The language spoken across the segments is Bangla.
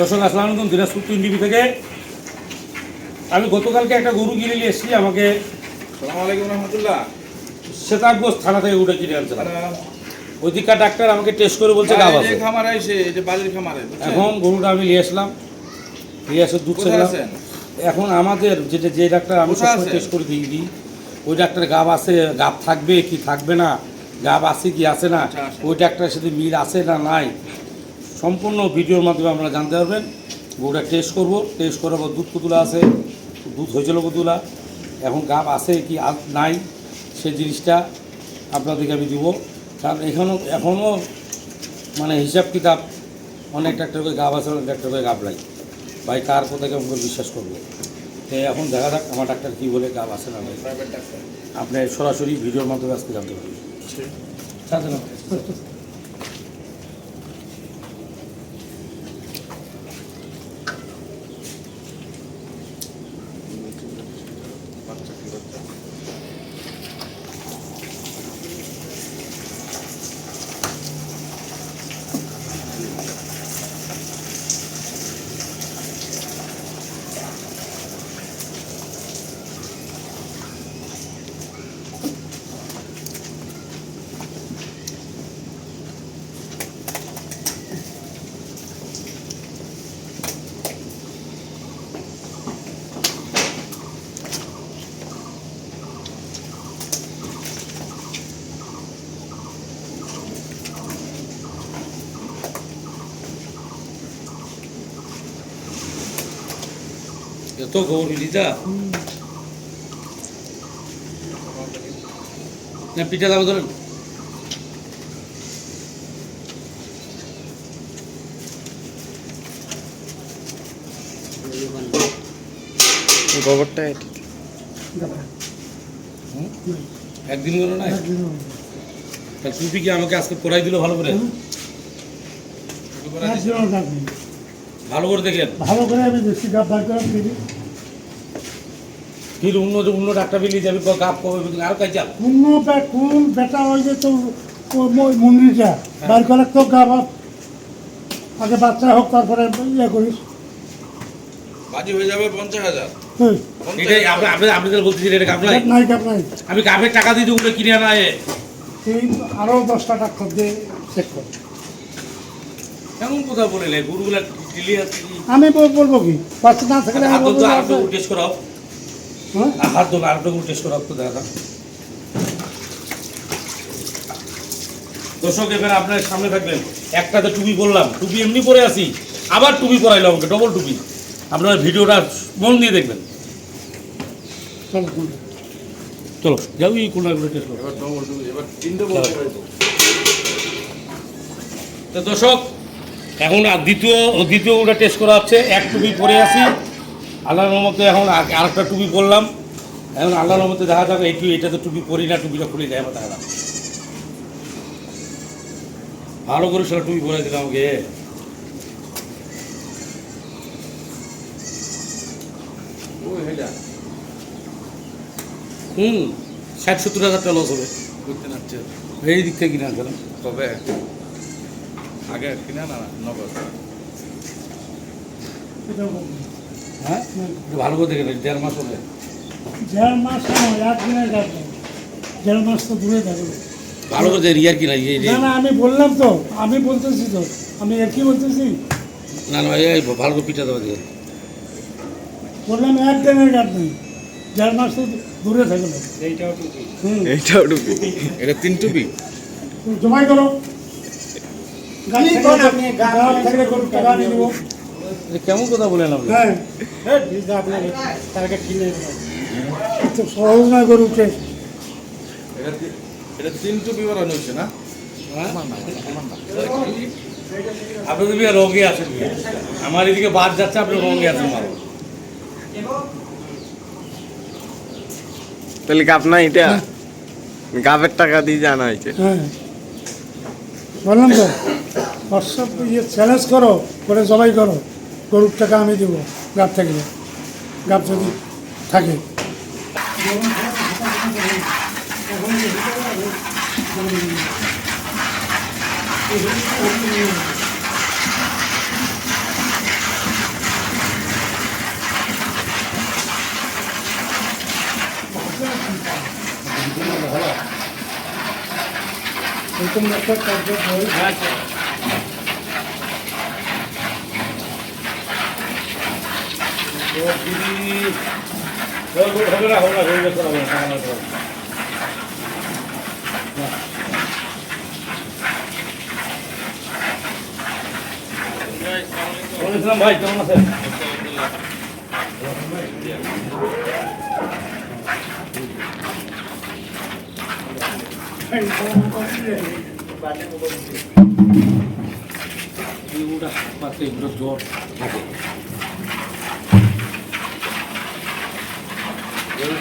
দর্শক আসসালামু আলাইকুম দিনাজপুর তিন টিভি থেকে। আমি গতকালকে একটা গরু কিনে নিয়ে এসেছি আমাকে আলাইকুম রহমতুল্লাহ। থানা থেকে ওটা কিনে আনছিলাম ওইদিককার ডাক্তার আমাকে টেস্ট করে বলছে গাব আছে খামার আইছে এটা বাড়ির খামারে এখন গরুটা আমি নিয়ে আসলাম। নিয়ে এসে দুধ ছেড়লাম এখন আমাদের যেটা যে ডাক্তার আমি আছেন? টেস্ট করে দিয়ে দিই ওই ডাক্তার গাব আছে গাব থাকবে কি থাকবে না? গাব আছে কি আছে না? আচ্ছা, আচ্ছা। ওই ডাক্তারের সাথে মিল আছে না নাই? সম্পূর্ণ ভিডিওর মাধ্যমে আপনারা জানতে পারবেন। গরুটা টেস্ট করব। টেস্ট করার পর দুধ কতুলা আছে। দুধ হয়েছিল কতুলা এখন গাপ আছে কি নাই সে জিনিসটা আপনাদেরকে আমি দিব। কারণ এখনও এখনও মানে হিসাব কিতাব অনেক ডাক্তার করে গাপ আছে অনেক ডাক্তার করে গাব নাই। ভাই কার কোথাকে আমরা বিশ্বাস করব? তো এখন দেখা যাক আমার ডাক্তার কী বলে গাপ আছে না আপনি সরাসরি ভিডিওর মাধ্যমে আজকে জানতে পারবেন। এত গৌর লিজা না পিঠা দাম ধরেন গোবরটা একদিন করে না টুপি কি আমাকে আজকে পরাই দিল ভালো করে ভালো করে দেখেন। ভালো করে আমি দেখছি গাপ বার করে দিবি ফির অন্য যে অন্য ডাক্তার বেরিয়ে যাবে গাপ কবে আর কাজ চাল কোন বে- কোন বেটা ওই যে ম- মন্দিরটা বার করে তো গাপ আগে বাচ্চা হোক তারপরে ইয়ে করিস। বাজি হয়ে যাবে পঞ্চাশ হাজার। আমি গাপের টাকা দিয়ে ওগুলো কিনে আনা এ। দশটা ডাক্তার দিয়ে চেক কর। এমন কথা বলে গরুগুলা ক্লিয়ার আমি বলব কি? বাচ্চা না থাকলে আমি বলব আরেকটা টেস্ট করাও হ্যাঁ? হাত আরেকটা টেস্ট করাও তো যাক। দর্শক এবার আপনার সামনে থাকবেন। একটাতে টুপি বললাম টুপি এমনি পরে আছি। আবার টুপি পরাইলো আমাকে ডবল টুপি। আপনারা ভিডিওটা মন দিয়ে দেখবেন। চলো, যাও এই টেস্ট করো। এবার ডবল ডুবি এবার তিনটে তো দর্শক এখন আর দ্বিতীয় দ্বিতীয় ওটা টেস্ট করা হচ্ছে। এক টুপি পরে আসি আল্লাহর রহমতে এখন আর- আরেকটা টুপি পরলাম। এখন আল্লাহর রহমতে দেখা যাবে এই এটা তো টুপি পরি না টুপিটা খুলে দেয় আমার দেখা ভালো করে সেটা টুপি পরে দিলাম আমাকে। হুম ষাট সত্তর হাজার টাকা লস হবে। করতে নাচ্ছে এই দিক থেকে কিনে আনছিলাম কবে আগে কিনা না নগদ। হ্যাঁ? ভালো করে দেখে দেড় মাস হবে দেড় মাস দেড় তো দূরে থাকবে। ভালো করে রিয়ার কিনা না না আমি বললাম তো আমি বলতেছি তো আমি কি বলতেছি? না না এই ভালো করে পিঠা দেওয়া দিয়ে বললাম একদিনের গাপ নেই দেড় মাস তো দূরে থাকবে। হুম। এইটাও ডুবি এটা তিন টুপি? জমাই করো গাড়ি থাকলে গাড়ি থাকলে করো টাকা আমি দেবো এটা কেমন কথা বলেন আপনি? হ্যাঁ। সহজ না এটা হ্যাঁ? আপনি তো বিয়ে রঙে আছেন আমার এদিকে বাদ যাচ্ছে আপনি রঙে আছেন ভালো। তাহলে গাপ না এটা? গাপের টাকা দিয়ে জানা হয়েছে হ্যাঁ। বললাম তো। হোয়াটসঅ্যাপ ইয়ে চ্যালেঞ্জ করো, করে জবাই করো, গরুর টাকা আমি দেবো গাপ থাকলে গাপ যদি থাকে। এরকম একটা কার্য ভাই কেমন আছেন জ্বর থাকে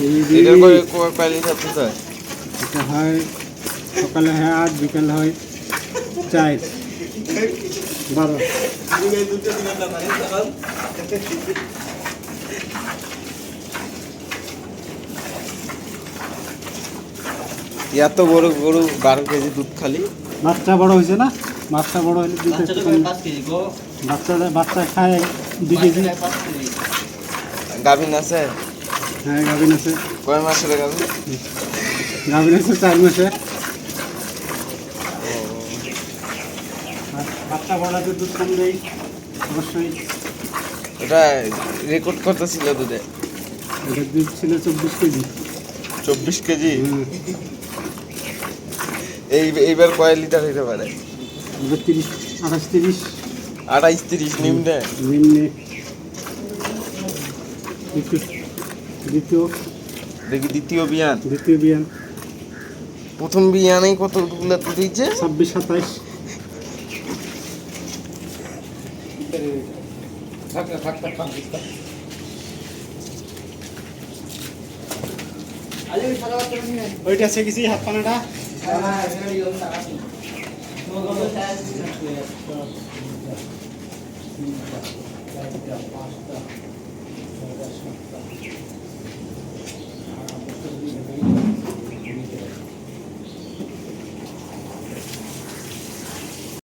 হয় কয়- লিটার এটা হয় সকালে হয় আট বিকেল হয় চার বারো। এত বড় গরু বারো কেজি দুধ খালি? বাচ্চা বড় হয়েছে না? বাচ্চা বড় হলে দুধ বাচ্চা বাচ্চা খায় দুই কেজি। গাভিন আছে? হ্যাঁ গাভিন আছে। কয় মাসের গাভিন? গাভিন আছে চার মাসে। বাচ্চা বড় দুধ কম দেয় অবশ্যই। এটা রেকর্ড কত ছিল দুধে? এটা দুধ ছিল চব্বিশ কেজি। চব্বিশ কেজি? এই এইবার কয় লিটার হইতে পারে? তিরিশ আঠাশ তিরিশ। আঠাইশ তিরিশ নিম্নে নিম্নে দ্বিতীয়। দেখি দ্বিতীয় বিয়ান। দ্বিতীয় বিয়ান। প্রথম বিয়ানেই কতগুলো দিচ্ছে ছাব্বিশ সাতাইশ। ওইটা শিখেছি হাত পানাটা?